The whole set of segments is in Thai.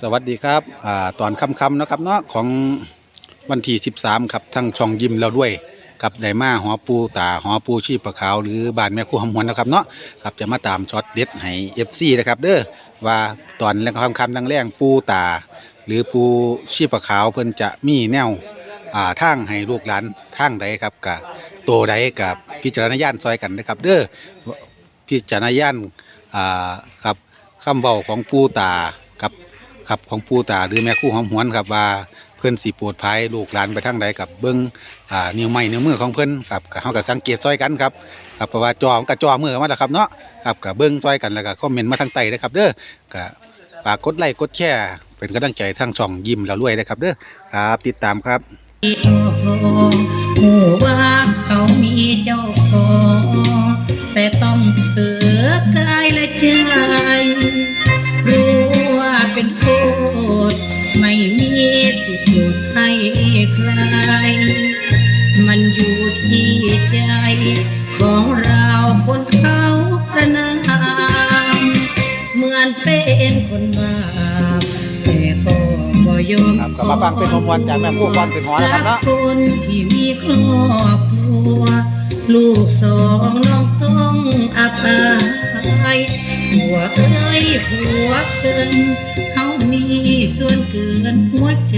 สวัสดีครับอ่าตอนค่ำๆเนาะครับเนาะของวันที่ 13 ครับทั้งช่องยิมแล้วด้วยกับไดมาหอปูตาหอปูชีพะขาวหรือบ้านแม่ครูหำหวนนะครับเนาะครับจะมาตามช็อตเด็ดให้ FC นะครับเด้อว่าตอนแรงค่ำๆดังแรงปูตา หรือปูชีพะขาวเพิ่นจะมีแนวอ่าทางให้ลูกหลานทางใดครับกับโตใดกับพิจารณญาณซอยกันนะครับ เด้อพิจารณญาณอ่าครับคำเว้าของปูตา ครับของปู่ตาหรือแม่คู่หอมหวนครับว่าเพิ่อนสิโปรดภัยลูกหลานไปทางใดกับเบิ้งอ่านิ้วไม้นิ้วมือของเพิ่อนครับก็เฮาก็สังเกตซอยกันครับครับเพราะว่าจอมันก็จอมือมาแล้วครับเนาะครับก็เบิ้งซอยกันแล้วก็คอมเมนต์มาทางใต้นะครับเด้อก็ฝากกดไลค์กดแชร์เป็นกำลังใจทางช่องยิ้มแล้วรวยนะครับเด้อครับติดตามครับ ผู้ว่า ยอมครับก็มาฟังเป็นมวลจากแม่ครู่ก่อนเป็นหอนะครับเนาะรักคนที่มีครอบครัว ลูกสองน้องต้องอภัยผัวเอ้ยผัวเกินเขามีส่วนเกินหัวใจ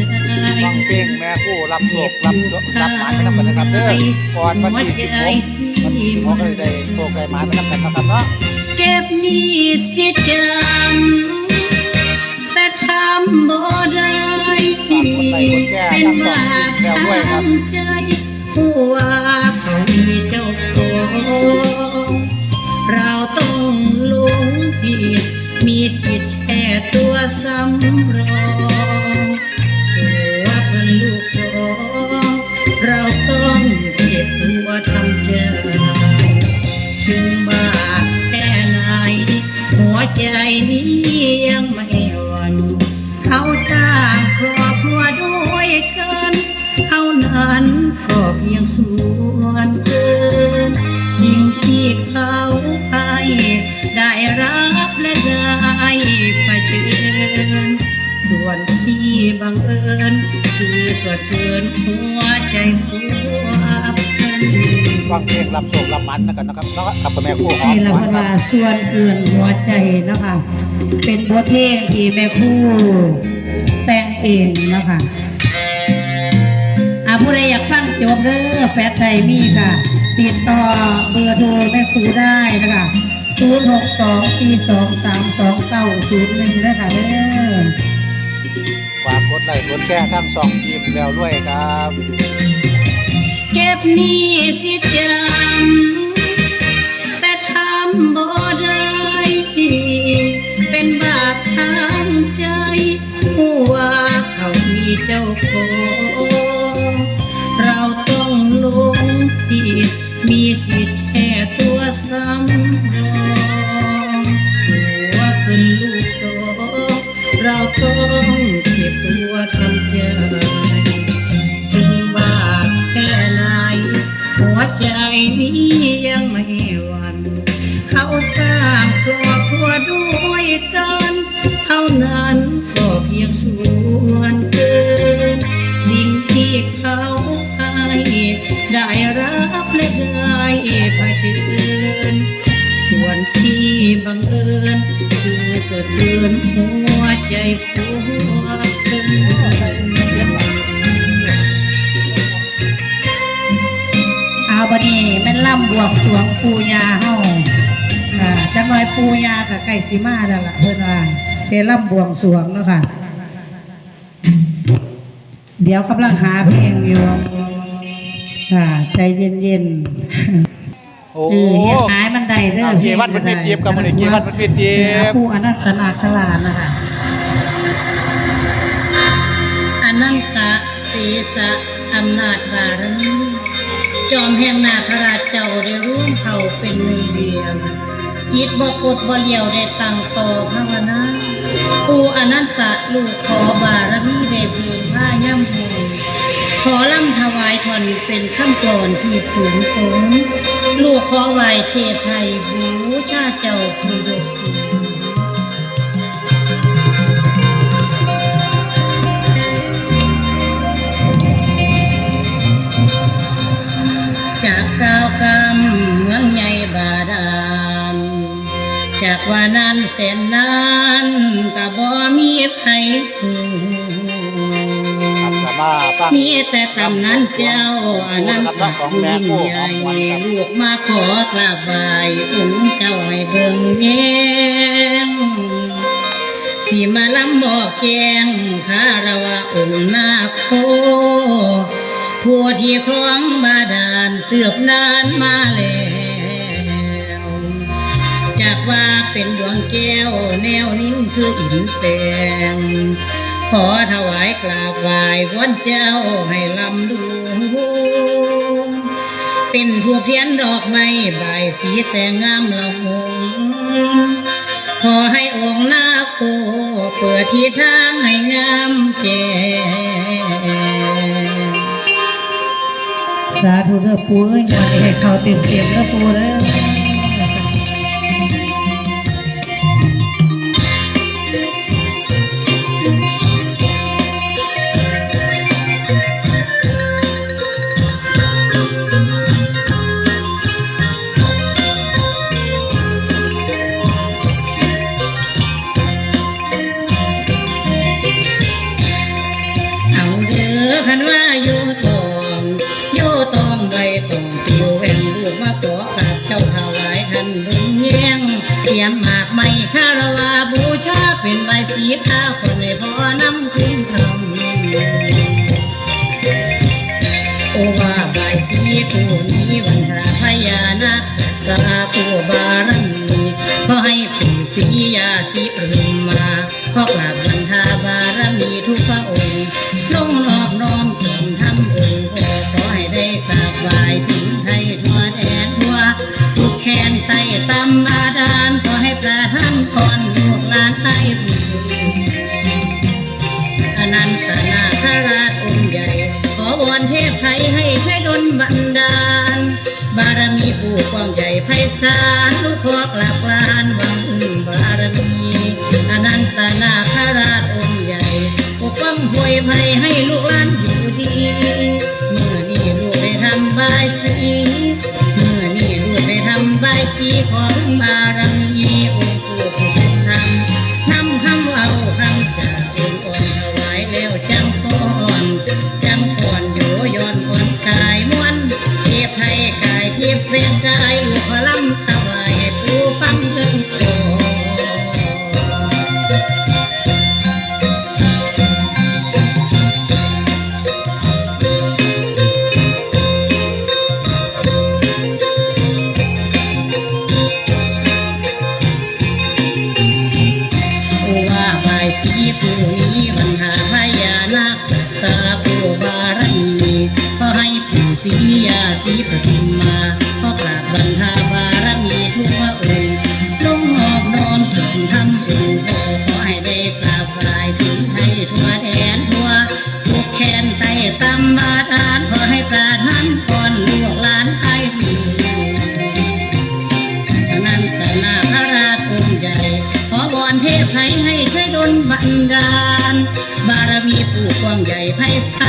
ฟังเพลงแม่ครู่รับโชครับรับหมานไปนำกันนะครับเด้อก่อนวันที่16วันที่16ก็เลยได้โชคได้หมานไปนำกันนะครับเนาะเก็บหนี้สิจำแต่ทำบ่ได้ ฝากกดไลค์กดแชร์เป็นทางช่องบาปยิ้มแล้วด้วยครับทำใจผู้ว่าเขามี ครับหมันนะครับนะครับแล้วก็กับแม่ครู่หอมนี่หละวเพันนครัว่าบส่วนเกินหัวใจเนาะคะเป็นบทเพลงที่แม่ครู่แต่งเองเนาะคะอ่าผู้ใดอยากฟังจบเด้อแฟดไทยมีค่ะ ติดต่อเบอร์โทรแม่ครูได้นะคะ0 6 2 4 2 3 2 9 0 1นะคะเด้อฝากกดไลค์กดแชร์ทั้งสองทีมแล้วด้วยครับ เก็บหนี้สิจำแต่ทำ บ่ได้ เป็นบาปทางใจผู้ว่าเขามีเจ้าของเราต้องลงผิดมีสิทธิ กันเท่านั้นก็เพียงส่วนเกิน สิ่งที่เขาให้ได้รับและได้เผชิญส่วนที่บังเอิญคือส่วนเกินหัวใจผัวเพิ่นอาบดีแม่นล่ำบวงสวงปูยาเฮา อ่าจังน้อยปูยากับไก่สีมาแล้วล่ะเพิ่นว่าเตล่ำบวงสรวงเนาะค่ะ เดี๋ยวกำลังหาเพลงอยู่ค่ะ ใจเย็นโอ้ๆเออเฮ็ดหายมันได้เด้อเกวันมันเป็นเตียบกับมันเกวันมันเป็นเตียบผู้อนันตนาคราชนะคะอนันตศีสะอำนาจบารมีจอมแห่งนาคราชเจ้าได้ร่วมเขาเป็นหนึ่งเดียว จิตบ่คดบ่เลี่ยวได้ตั้งต่อภาวนาปูอนันตะลูกขอบารมีเดบูผ้าย่ำหูขอล่ำถวายทอนเป็นข้ามกรอนที่สูงสูงลูกขอไหวเทไทยบูชาเจ้าภูโยสูงจากกาวกรรมเมืองใหญ่บา จากว่านานแสนนานก็บ่มีใครมีแต่ตำนั้นเจ้าอนันตของยิ่งใหญ่ลูกมาขอกระบไหว้องค์เจ้าให้เบิ่งแยงสีมาลำบอกแกงคาราวะองค์นาโคผู้ที่คล้องบาดานเสือบนานมาแล้ว จากว่าเป็นดวงแก้วแนวนิ่งคืออินแตงขอถวายกราบไหว้วนเจ้าให้ลำดูเป็นทั่วเพียนดอกไม้ใบสีแต่งามละหงขอให้องค์นาโคเปิดที่ทางให้งามแจ่สาธุเด้อปูเอ้ยานเอกเขาเต็มเต็มเด้อปูเด้อ เสียมมากไม่คารวาบูชาเป็นใบสีข้าคน time.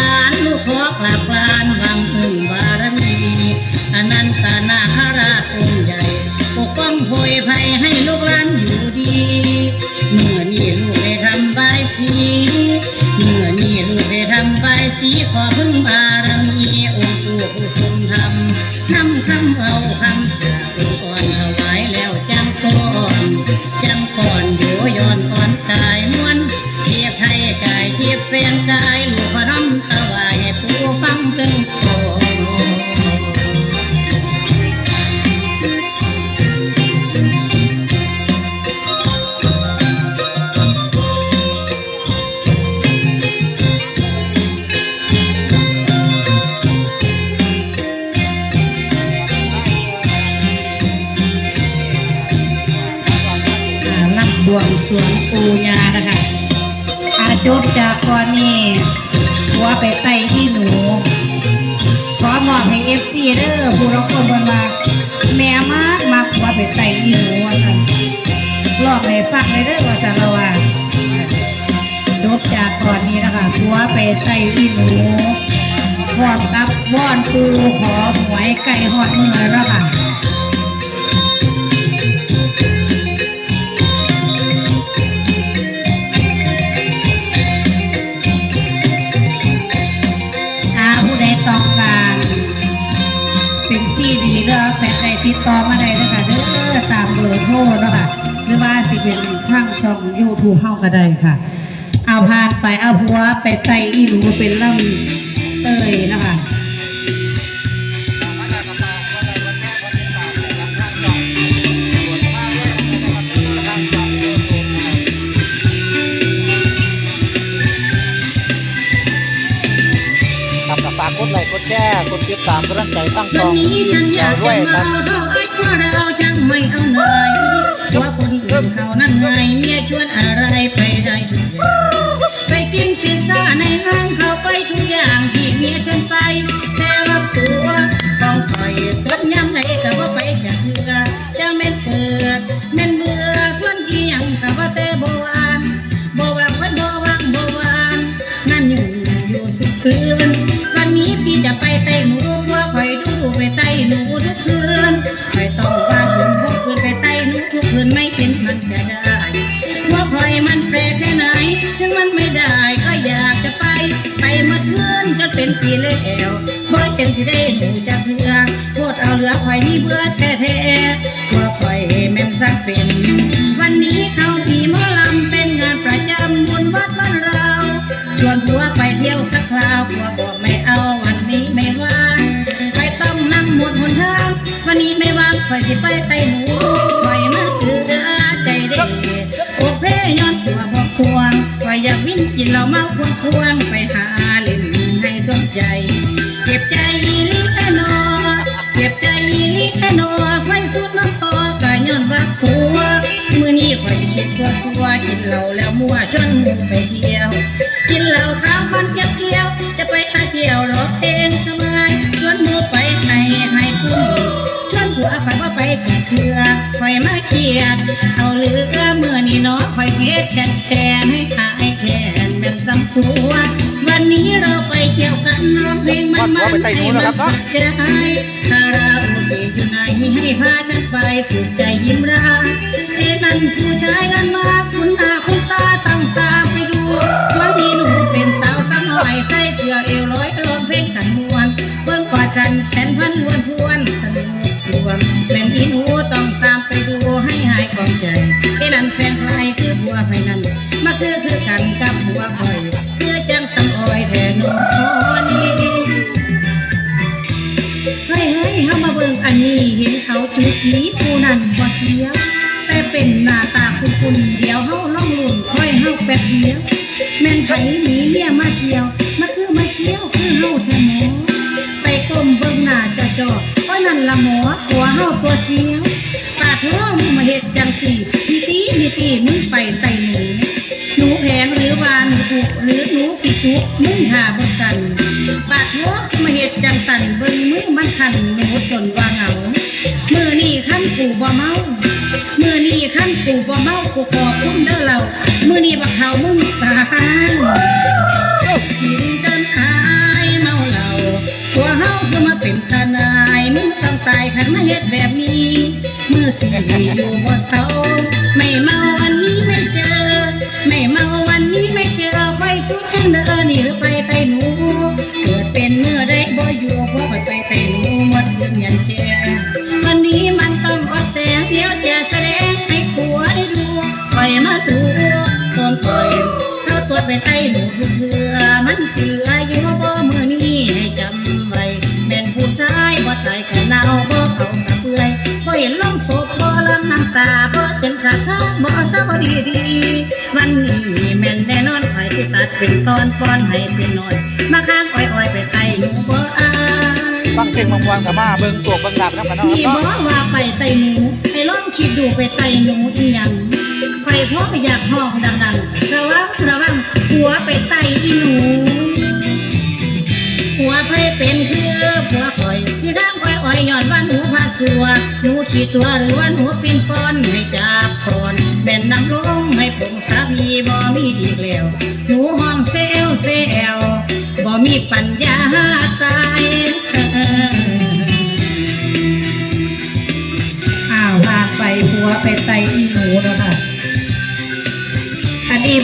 ารลูกขอกลับกลานบังพึ่งบารมีอันันตานาคราชองค์ใหญ่ปกป้องโวยภัยให้ลูกหลานอยู่ดีเมื่อนี้ลูกไปทำบายสีเมื่อนี้ลูกไปทำบายสีขอพึ่งบา หัวเป็ใส่อีหนูพร้อมกับว่อนปูหอมหวยไก่หอดเมื่อแล้วค่ะเป็นซีดีเรือแฟนใดติดต่อมาได้เลคะเด้อตามเบอร์โทรนะคะหรือว่าสิเป็นทางช่องยูทูบเฮาก็ได้ค่ะ เอาผ่านไปเอาผัวไปไต่อีหนูเป็นล่ำเต้ยนะคะครับฝากกดไลค์กดแชร์กดติดตามกำลังใจตั้งวัช่นองนี้ฉันอยากด้จะวยคมารับเท่าไอ้ว่าเราจังไม่เอาไหนว่าคนอื่นเขานั่นไงเมียชวนอะไรไปได้ทุกอย่างไป กินพิซซ่าในห้างเขาไปทุกอย่างที่เมียชวนไป แต่ว่าตัวของคอยสวนยำไหนก็ว่าไปจากเรือจะเม็นเปิดแม่นเบื่อส่วนอีหยังก็ว่าแต่บ่วางบ่วางเพิ่นบ่วางบ่วางนั่นอยู่อยู่สุดคืนวันนี้พี่จะไปไต่หนูเพราคอยดูไปไต่หนูทุกคืน ปีแล้วบ่เห็นสิได้หนูจะเถือโทษเอาเหลือคอยนี่เบื่อแท้ๆว่าคอยแม่นสักเป็น วันนี้เขามีมอลำเป็นงานประจำบุญวัดบ้านเราชวนผัวไปเที่ยวสักคราวผัวบอกไม่เอาวันนี้ไม่ว่างไปต้องนั่งหมดหนทางวันนี้ไม่ว่างคอยสิไปไต่หนูคอยมันเอือใจเด็โอเพย้อนตัวบอกควงคอยอยากวิ่งกินเหล้าเมาควงควงไปหาเล่น สนใจ เก็บใจอีลิแอนอ เก็บใจอีลิแอนอ ไฟสุดมันพอกะย้อนว่าผัวมือนี้คอยสิคิดสัวสัวกินเหล้าแล้วมั่วชวนหมูไปเที่ยว กินเหล้าข้าวมันเกี่ยวเกี่ยว จะไปหาเที่ยวรองเพลงสบายชวนหมูไปให้ให้คุ้มชวนผัวฝันว่าไปกับเรือคอยมาเครียดเอาเรือเมื่อนี้เนาะคอยเสียแขนแขนให้หายแขน เป็นสำคัววันนี้เราไปเที่ยวกันร้องเพลงมันมันให้มันสุดใจคาราโอเกะอยู่ไหนให้พาฉันไปสุดใจยิ้มราเอ้นั่นผู้ชายนั้นมาคุณหน้าคุณตาตั้งตาไปดูวันที่หนูเป็นสาวสาวน้อยใส่เสื้อเอวร้อยร้องเพลงกันมวนเบิ่งกอดกันแขนพันวนพวนสนุกรวมเป็นอีหนูต้อ คุณเดี๋ยวเฮาล่องลุ่นค่อยเฮาแป๊บเดียว แม่นไผหนีเมียมาเที่ยว มาคือมาเที่ยวคือเฮาแท้หมอไปก้มเบิ่งหน้าจ่อจ่อๆโอ้ยนั่นละหมอตัวเฮาตัวเสียวปาดหัวมึงมาเฮ็ดจังสี่มีตีมีตีมึงไปไต่หนูหนูแพงหรือว่าหนูถูกหรือหนูสิจุกมึงหาบ่กันปาดหัวมาเฮ็ดจังสั่นเบิ่งมือมันคันหนูจนว่าเหงามือนี่ขั้นกูบ่เมา กูขอบคุณเด้อเรามือนี้บักเขามึงตายกินจนอายเมาเหล้าตัวเฮาคือมาเป็นตาหนายมึงต้องตายขันมาเฮ็ดแบบนี้มือสี่อยู่บ่เศร้า อนคอยเข้าตัวไปไต่หนูทุกเทือมันเสืออยู่บ่มือนี้ให้จำไว้แม่นผู้ชายบ่ตายกันเนาบ่เขากะเปื่อยบ่เห็นลงศพบ่ลังน้ำตาบ่เต็มขาข้างบ่เศร้าดีดีๆวันนี้แม่นแน่นอนคอยสิตัดเป็นตอนป้อนให้เป็นน้อย มาข้างอ้อยๆไปไต่หนูบ่อายฟังเพลงบางวันกับมาเบิ่งสวกเบิ่งหลับน้ำกันเนาะมีครับบ่เนาะว่าไปไต่หนูให้ลองคิดดูไปไต่หนูอีหยังใคร พ่อไปอยากห้องดังๆระวังระวังหัวไปไตอีหนูหัวไผเป็นคือผัวคอยสิข้างอ้อยอ้อยย้อนว่าหนูพาสัวหนูขี่ตัวหรือว่าหนูปินปอนให้จับคอนแม่นน้ำลงให้ผงสามีบ่มีอีกแล้ว หนูห้องเซลเซลบ่มีปัญญาตายอ้าวพาไปผัวไปไตอี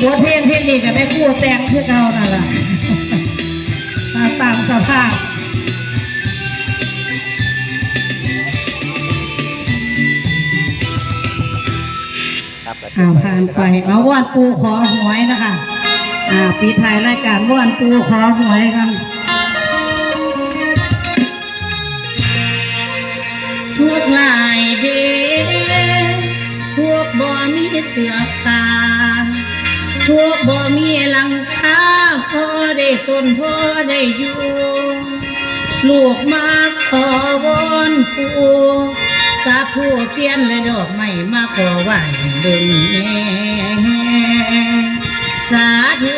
อันนี้บทเพลงเพลงนี้กับแม่คู่แต่งคือเก่านั่นล่ะมาตามสภาพครับอ่าผ่านไปเอาว่านปูขอหวยนะคะอ่าปีถ่ายรายการว่านปูขอหวยกันพวกลายเดพวกบ่มีเสือ ผ้าพวกบ่มีหลังคาพ่อได้สนพ่อได้อยู่ลูกมาขอวอนปู่กับผู้เพียนและดอกไม้มาขอไหว้เบิ่งแน่สาธุ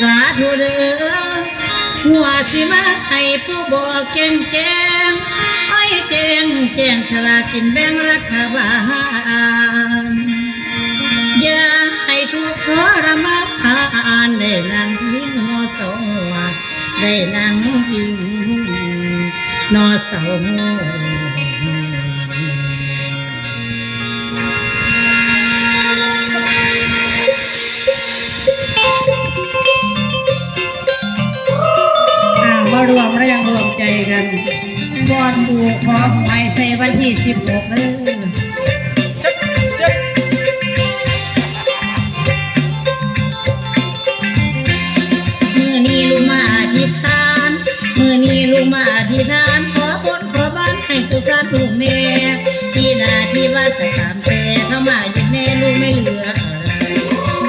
สาธุเด้อหัวสิมาให้ผู้บอกแกงแกงอ้อยแกงแกงฉลากินแบ่งรัฐบาลอย่า ได้นั่งพิงนอเสาอ่ามารวมแรงรวมใจกันว่านปูขอหวยใส่วันที่สิบหกเลยานให้สุขสันต์ลูกแน่ที่นาที่ว่าจะตามแต่เข้ามายึดแน่ลูกไม่เหลืออะไร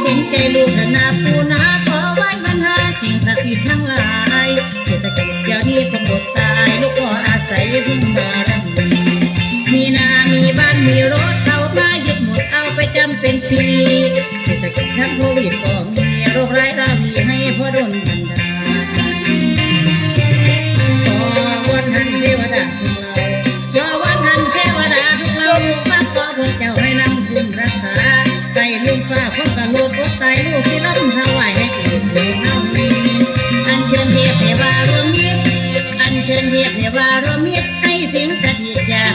เห็นใจลูกธนาปูนาขอไว้บรรดาสิ่งศักดิ์สิทธิ์ทั้งหลายเศรษฐกิจเดี๋ยวนี้คงอดตายลูกขออาศัยพึ่งบารมีมีนา มีบ้านมีรถเข้ามายึดหมดเอาไปจำเป็นปีเศรษฐกิจทั้งโควิดก็มีโรคร้ายราวีให้พ่อดนบันดา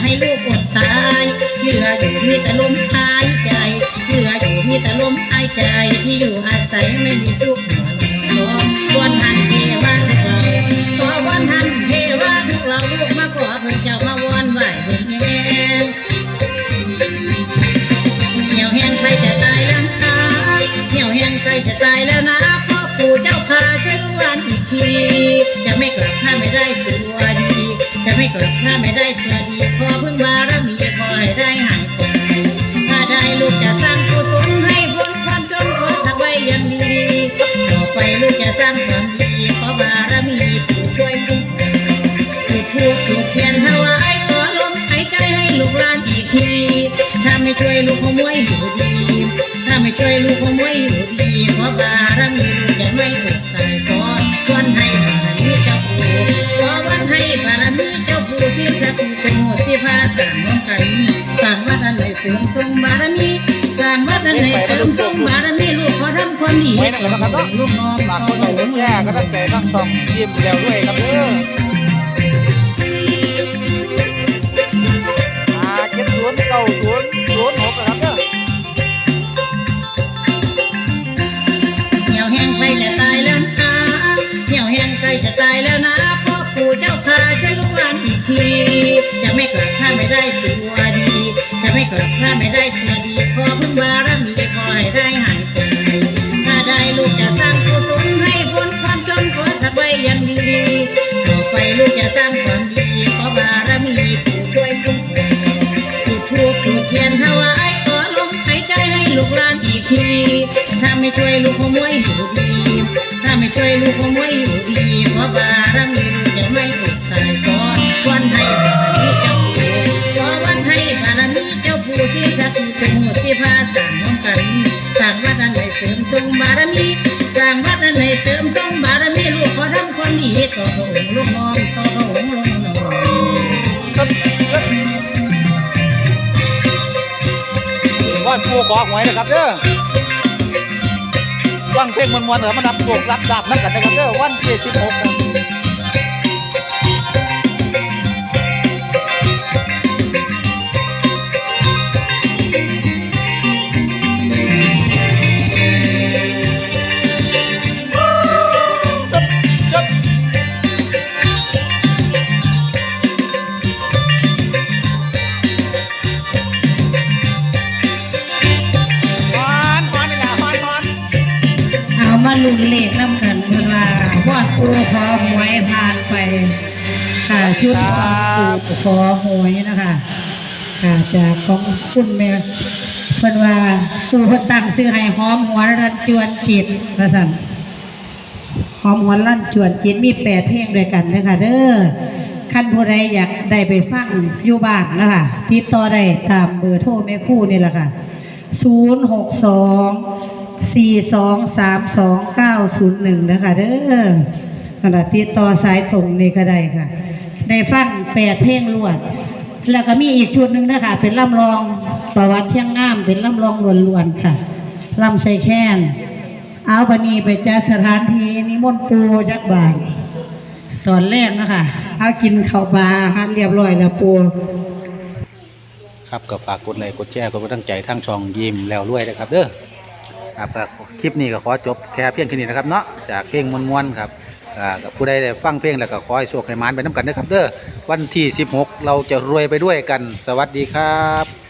ให้ลูกอดตายเหลืออยู่มีแต่ลมหายใจเหลืออยู่มีแต่ลมหายใจที่อยู่อาศัยไม่มีสุขหัวหนอนวันทันเทวาทุกเราขอวันทันเทวาทุกเราลูกมาขอเพิ่นเจ้ามาวอนไหวเพิ่นแย่เหี่ยวแห้งใครจะตายแล้วนะเหี่ยวแห้งใครจะตายแล้วนะพ่อปู่เจ้าข้าช่วยลูกหลานอีกทีจะไม่กลับถ้าไม่ได้ตัวดีจะไม่กลับถ้าไม่ได้ตัวดี ขอพึ่งบารมีขอให้ได้หายป่วยถ้าได้ลูกจะสร้างกุศลให้พ้นความจนขอสักไว้อย่างดีต่อไปลูกจะสร้าง ไว้นั่นแหละครับเนาะฝากกดไลค์กดแชร์ก็ตั้งใจทั้งช่องยิ้มแล้วด้วยครับเด้ออ่าเจ็ดศูนย์เก้าศูนย์ศูนย์หกนะครับเด้อเหี่ยวแห้งใกลจะตายแล้วนะเหี่ยวแห้งใกล้จะตายแล้วนะพ่อปู่เจ้าข้าช่วยลูกหลานอีกที จะไม่กลับถ้าไม่ได้ตัวดี จะไม่กลับถ้าไม่ได้ตัวดี ขอพึ่งบารมีขอให้ได้หาย ไฟลูกจะสร้างความดีขอบารมีผู้ช่วยคุ้มครองจุดทูบจุดเทียนถวายขอลมหายใจให้ลูกหลานอีกที ถ้าไม่ช่วยลูกขโมยอยู่ดี ถ้าไม่ช่วยลูกขโมยอยู่ดีขอบารมีลูกจะไม่อดตายก่ ขอหวยนะครับเด้อฟังเพลงมวนๆเดี๋ยวมานับโศกรับดับนั่นกันนะครับเด้อวันที่สิบหก มาลุ้นเลขน้ำกันเพิ่นว่าพ่อปูขอหวยผ่านไป ค่ะชุดของปูขอหวยนะคะค่ะจากของคุณแม่เพิ่นว่าปูเพิ่นตั้งซื้อให้หอมหัวรันจวนจิตว่าซั่นหอมหัวนลั่นชวนจิตมีแปดเพลงด้วยกันนะคะเด้อขั้นผู้ใดอยากได้ไปฟังอยู่บ้านนะคะติดต่อได้ตามเบอร์โทรแม่คู่นี่แหละค่ะ0 6 2 4 2 3 2 9 0 1นะคะเด้อนั่นล่ะติดต่อสายตรงนี่ก็ได้ค่ะ ได้ฟังแปดเพลงรวด แล้วก็มีอีกชุดหนึ่งนะคะเป็นลำลองประวัติเชียงงาม เป็นลำลองล้วนๆค่ะลำไซแค้นเอาบันีไปจัดสถานที่นิมนต์ปูจักบาทตอนแรกนะคะเอากินข้าวปลาอาหารเรียบร้อยแล้วปูครับก็ฝากกดไลค์กดแชร์กดกำลังใจทั้งช่องยิ้มแล้วรวยนะครับเด้อ ครับก็คลิปนี้ก็ขอจบแค่เพียงแค่นี้นะครับเนาะจากเพลงมวนๆครับกับผู้ใดได้ฟังเพลงแล้วก็ขอให้โชคให้มานไปน้ำกันนะครับเด้อวันที่ 16 เราจะรวยไปด้วยกัน สวัสดีครับ